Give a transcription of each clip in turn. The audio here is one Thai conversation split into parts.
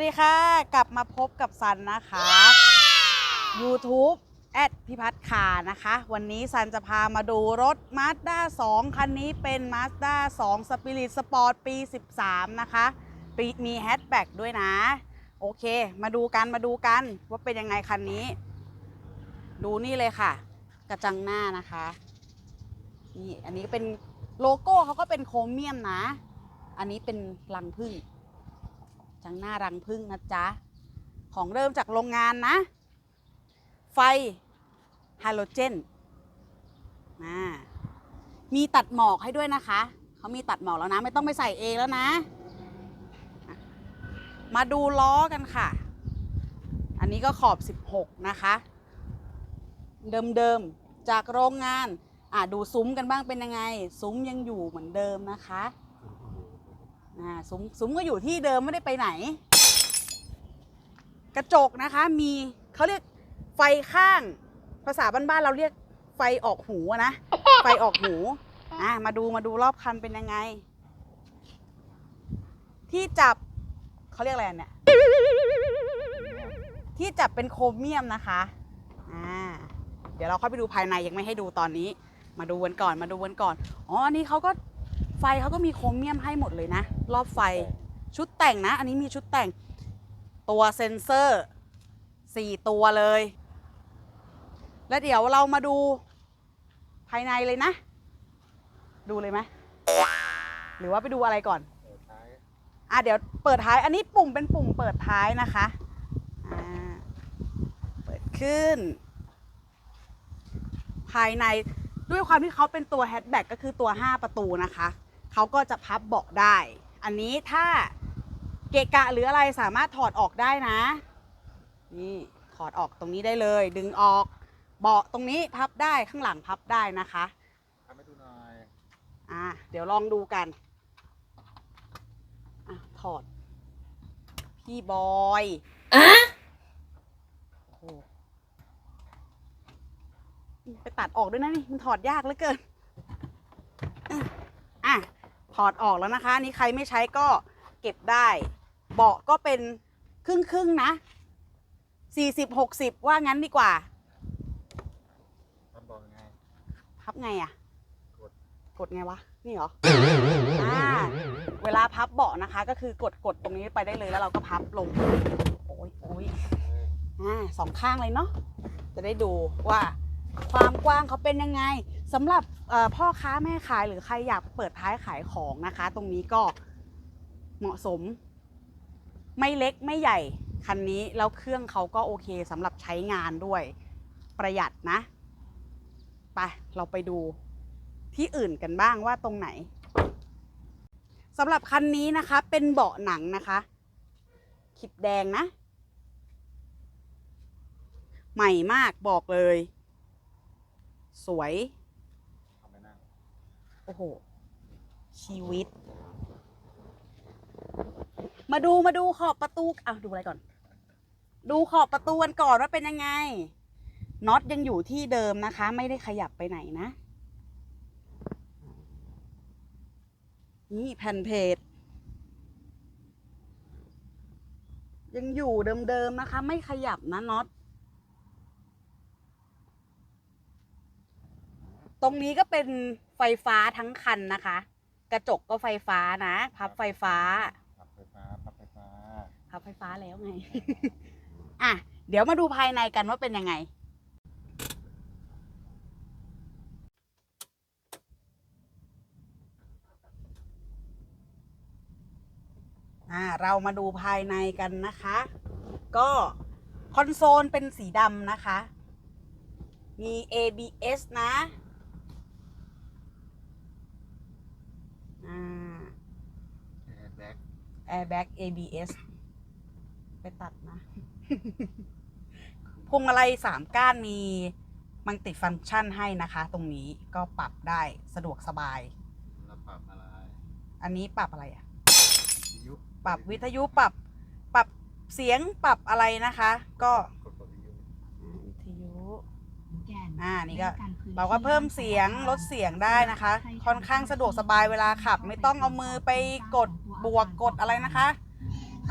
สวัสดีค่ะ กลับมาพบกับซันนะคะ YouTube แอดพิพัฒน์คานะคะ วันนี้ซันจะพามาดูรถ Mazda 2 คันนี้เป็น Mazda 2 Spirit Sport ปี 13 นะคะ ปีมีแฮชแบ็กด้วยนะ โอเค มาดูกันมาดูกันว่าเป็นยังไงคันนี้ ดูนี่เลยค่ะ กระจังหน้านะคะนี่อันนี้เป็นโลโก้เขาก็เป็นโครเมียมนะ อันนี้เป็นรังผึ้ง จังหน้ารังพึ่งนะจ๊ะ ของเริ่มจากโรงงานนะ ไฟฮาโลเจนอ่ามีตัดหมอกให้ด้วยนะคะ เขามีตัดหมอกแล้วนะ ไม่ต้องไปใส่เองแล้วนะอะมาดูล้อกันค่ะ อันนี้ก็ขอบ 16 นะคะ เดิมๆ จากโรงงานอะดูซุ้มกันบ้างเป็นยังไง ซุ้มยังอยู่เหมือนเดิมนะคะ อ่าซุ้มซุ้มก็อยู่ที่เดิมไม่ได้ไปไหน กระจกนะคะมีเขาเรียกไฟข้าง ภาษาบ้านๆเราเรียกไฟออกหูอะนะ ไฟออกหูอ่ามาดูมาดูรอบคันเป็นยังไง ที่จับเขาเรียกอะไรอันเนี่ยที่จับเป็นโครเมียมนะคะอ่าเดี๋ยวเราเข้าไปดูภายในยังไม่ให้ดูตอนนี้ มาดูกันก่อนมาดูกันก่อนอ๋ออันนี้เขาก็ ไฟเขาก็มีโครเมียมให้หมดเลยนะ รอบไฟชุดแต่งนะ อันนี้มีชุดแต่งตัวเซ็นเซอร์ 4 ตัวเลย แล้วเดี๋ยวเรามาดูภายในเลยนะ ดูเลยไหมหรือว่าไปดูอะไรก่อนอะเดี๋ยวเปิดท้าย อันนี้ปุ่มเป็นปุ่มเปิดท้ายนะคะอ่าเปิดขึ้น ภายในด้วยความที่เขาเป็นตัวแฮชแบ็กก็คือตัว 5 ประตูนะคะ เขาก็จะพับเบาะได้ อันนี้ถ้าเกะกะหรืออะไรสามารถถอดออกได้นะ นี่ถอดออกตรงนี้ได้เลย ดึงออกเบาะตรงนี้พับได้ข้างหลังพับได้นะคะทำให้ดูหน่อยอะเดี๋ยวลองดูกันอะถอด พี่บอยอะโอ้โหไปตัดออกด้วยนะนี่มันถอดยากเหลือเกินอะถ อดออกแล้วนะคะอันนี้ใครไม่ใช้ก็เก็บได้ เบาะก็เป็นครึ่งครึ่งๆนะสี่สิบหกสิบว่างั้นดีกว่าทำบอกยังไงพับไงอะกดกดไงวะ นี่เหรออ่าเวลาพับเบาะนะคะ ก็คือกดกดตรงนี้ไปได้เลยแล้วเราก็พับลง โอ้ยโอ้ยอ่าสองข้างเลยเนาะจะได้ดูว่าความกว้างเขาเป็นยังไง สำหรับพ่อค้าแม่ขายหรือใครอยากเปิดท้ายขายของนะคะ ตรงนี้ก็เหมาะสม ไม่เล็กไม่ใหญ่คันนี้แล้วเครื่องเขาก็โอเคสำหรับใช้งานด้วยประหยัดนะไปเราไปดูที่อื่นกันบ้างว่าตรงไหนสำหรับคันนี้นะคะ เป็นเบาะหนังนะคะขิบแดงนะ ใหม่มากบอกเลย สวย อ้โห ชีวิต มาดูมาดูขอบประตูอะดูอะไรก่อน ดูขอบประตูกันก่อนว่าเป็นยังไงน็อตยังอยู่ที่เดิมนะคะ ไม่ได้ขยับไปไหนนะ นี่แผ่นเพจยังอยู่เดิมๆนะคะ ไม่ขยับนะน็อต ตรงนี้ก็เป็นไฟฟ้าทั้งคันนะคะ กระจกก็ไฟฟ้านะ พับไฟฟ้าปรับไฟฟ้าปรับไฟฟ้าพับไฟฟ้าแล้วไง อะ เดี๋ยวมาดูภายในกันว่าเป็นยังไง อ่า เรามาดูภายในกันนะคะ ก็คอนโซลเป็นสีดำนะคะ มี ABS นะ อ่า แอร์แบ็ก airbag ABS ไปตัดนะ พวงมาลัยสามก้านมีมัลติฟัง c t ชันให้นะคะ ตรงนี้ก็ปรับได้สะดวกสบาย เราปรับอะไรอันนี้ปรับอะไรอะวิทยุ ปรับวิทยุปรับ ปรับเสียงปรับอะไรนะคะ ก็ กดกดวิทยุ วิทยุ อ่าอ่านี่นี่ก็ก็เราเราก็ก็เพิ่เพิ่มมเสีเสียยงงลลดดเสีเสียยงงได้ได้นะนะคะคะ ค่ค่ออนนข้าข้างงสะสะดดววกกสสบาบายยเวเวลาลาขัขับบไม่ไม่ต้ต้อองงเอาเอามืมืออไปไปกกดดบบววกกกกดดอะอะไรไรนะนะคะคะ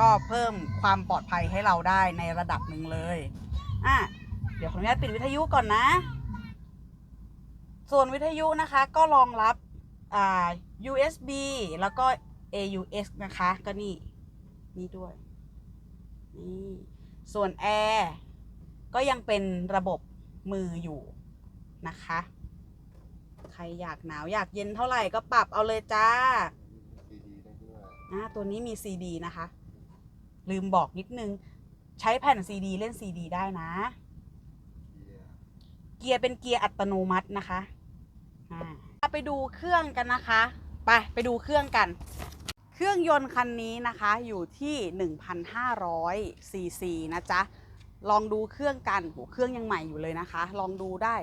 ก็เพิ่มความปลอดภัยให้เราได้ในระดับหนึ่งเลยอะเดี๋ยวขออนุญาตปิดวิทยุก่อนนะ ส่วนวิทยุนะคะก็รองรับอ่า USB แล้วก็ AUX นะคะ ก็นี่นี่ด้วยนี่ส่วนแอร์ก็ยังเป็นระบบ มืออยู่นะคะ ใครอยากหนาวอยากเย็นเท่าไหร่ก็ปรับเอาเลยจ้าซีดีได้ด้วยอ่าตัวนี้มี CD นะคะ ลืมบอกนิดนึง ใช้แผ่น CD เล่น CD ได้นะเกียร์เกียร์เป็นเกียร์อัตโนมัตินะคะอ่าไปดูเครื่องกันนะคะ ไปไปดูเครื่องกัน เครื่องยนต์คันนี้นะคะอยู่ที่ 1,500ซีซีนะจ๊ะ ลองดูเครื่องกันโหเครื่องยังใหม่อยู่เลยนะคะ ลองดูได้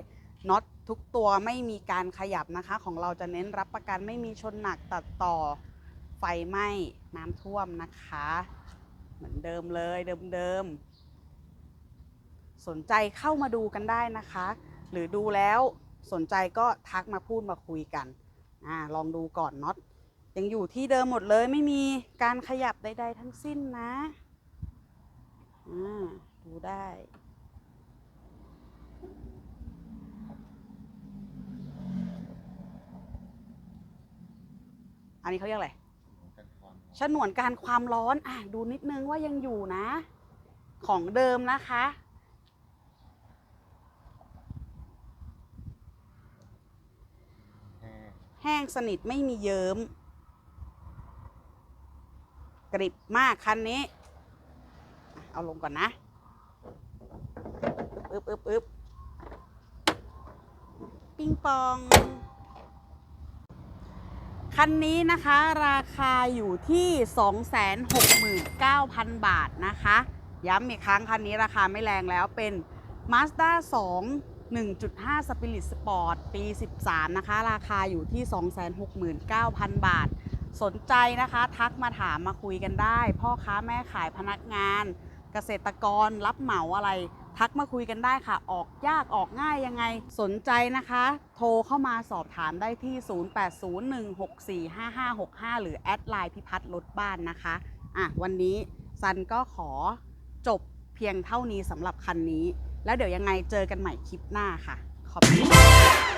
น็อตทุกตัวไม่มีการขยับนะคะ ของเราจะเน้นรับประกันไม่มีชนหนักตัดต่อไฟไหม้น้ำท่วมนะคะ เหมือนเดิมเลยเดิมๆสนใจเข้ามาดูกันได้นะคะ หรือดูแล้วสนใจก็ทักมาพูดมาคุยกันอ่าลองดูก่อนน็อตยังอยู่ที่เดิมหมดเลยไม่มีการขยับใด ๆ ทั้งสิ้นนะอ่า ได้ อันนี้เขาเรียกอะไรกันความฉนวนการความร้อนอะดูนิดนึงว่ายังอยู่นะ ของเดิมนะคะ แห้งแห้งสนิทไม่มีเยิ้มกริบมากคันนี้ เอาลงก่อนนะ อึบอึบอึบปิงปอง คันนี้นะคะราคาอยู่ที่ 269,000 บาทนะคะ ย้ำอีกครั้งคันนี้ราคาไม่แรงแล้วเป็น Mazda 2 1.5 Spirit Sport ปี 13 นะคะ ราคาอยู่ที่ 269,000 บาท สนใจนะคะ ทักมาถามมาคุยกันได้ พ่อค้าแม่ขายพนักงาน เกษตรกรรับเหมาอะไร ทักมาคุยกันได้ค่ะ ออกยากออกง่ายยังไง สนใจนะคะ โทรเข้ามาสอบถามได้ที่ 0801645565 หรือแอดไลน์พิพัฒน์รถบ้านนะคะ อะ วันนี้ซันก็ขอจบเพียงเท่านี้สำหรับคันนี้ แล้วเดี๋ยวยังไงเจอกันใหม่คลิปหน้าค่ะ ขอบคุณ